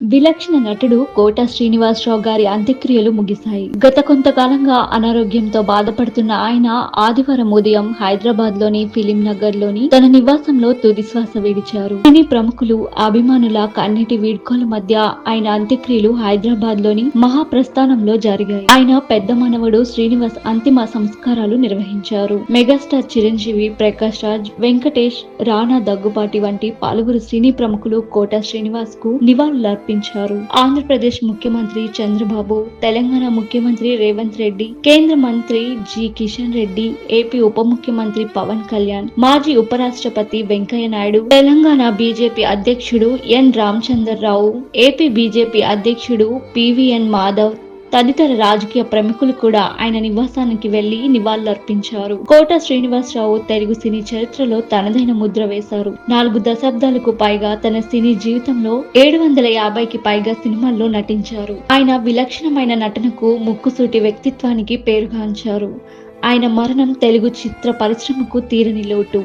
విలక్షణ నటుడు కోట శ్రీనివాసరావు గారి అంత్యక్రియలు ముగిశాయి. గత కొంతకాలంగా అనారోగ్యంతో బాధపడుతున్న ఆయన ఆదివారం ఉదయం హైదరాబాద్లోని ఫిలిం నగర్లోని తన నివాసంలో తుదిశ్వాస విడిచారు. సినీ ప్రముఖులు అభిమానుల కన్నీటి వీడ్కోల మధ్య ఆయన అంత్యక్రియలు హైదరాబాద్లోని మహాప్రస్థానంలో జరిగాయి. ఆయన పెద్ద మనవడు శ్రీనివాస్ అంతిమ సంస్కారాలు నిర్వహించారు. మెగాస్టార్ చిరంజీవి ప్రకాష్ రాజ్ వెంకటేష్ రానా దగ్గుపాటి వంటి పలువురు సినీ ప్రముఖులు కోట శ్రీనివాస్కు నివాళులర్పించారు ఆంధ్రప్రదేశ్ ముఖ్యమంత్రి చంద్రబాబు తెలంగాణ ముఖ్యమంత్రి రేవంత్ రెడ్డి కేంద్ర మంత్రి జి కిషన్ రెడ్డి ఏపీ ఉప ముఖ్యమంత్రి పవన్ కళ్యాణ్ మాజీ ఉపరాష్ట్రపతి వెంకయ్య నాయుడు తెలంగాణ బీజేపీ అధ్యక్షుడు ఎన్ రామచంద్రరావు ఏపీ బీజేపీ అధ్యక్షుడు పివిఎన్ మాధవ్ తదితర రాజకీయ ప్రముఖులు కూడా ఆయన నివాసానికి వెళ్ళి నివాళులర్పించారు. కోట శ్రీనివాసరావు తెలుగు సినీ చరిత్రలో తనదైన ముద్ర వేశారు. నాలుగు దశాబ్దాలకు పైగా తన సినీ జీవితంలో ఏడు వందల యాభైకి పైగా సినిమాల్లో నటించారు. ఆయన విలక్షణమైన నటనకు ముక్కుసూటి వ్యక్తిత్వానికి పేరుగాంచారు. ఆయన మరణం తెలుగు చిత్ర పరిశ్రమకు తీరని లోటు.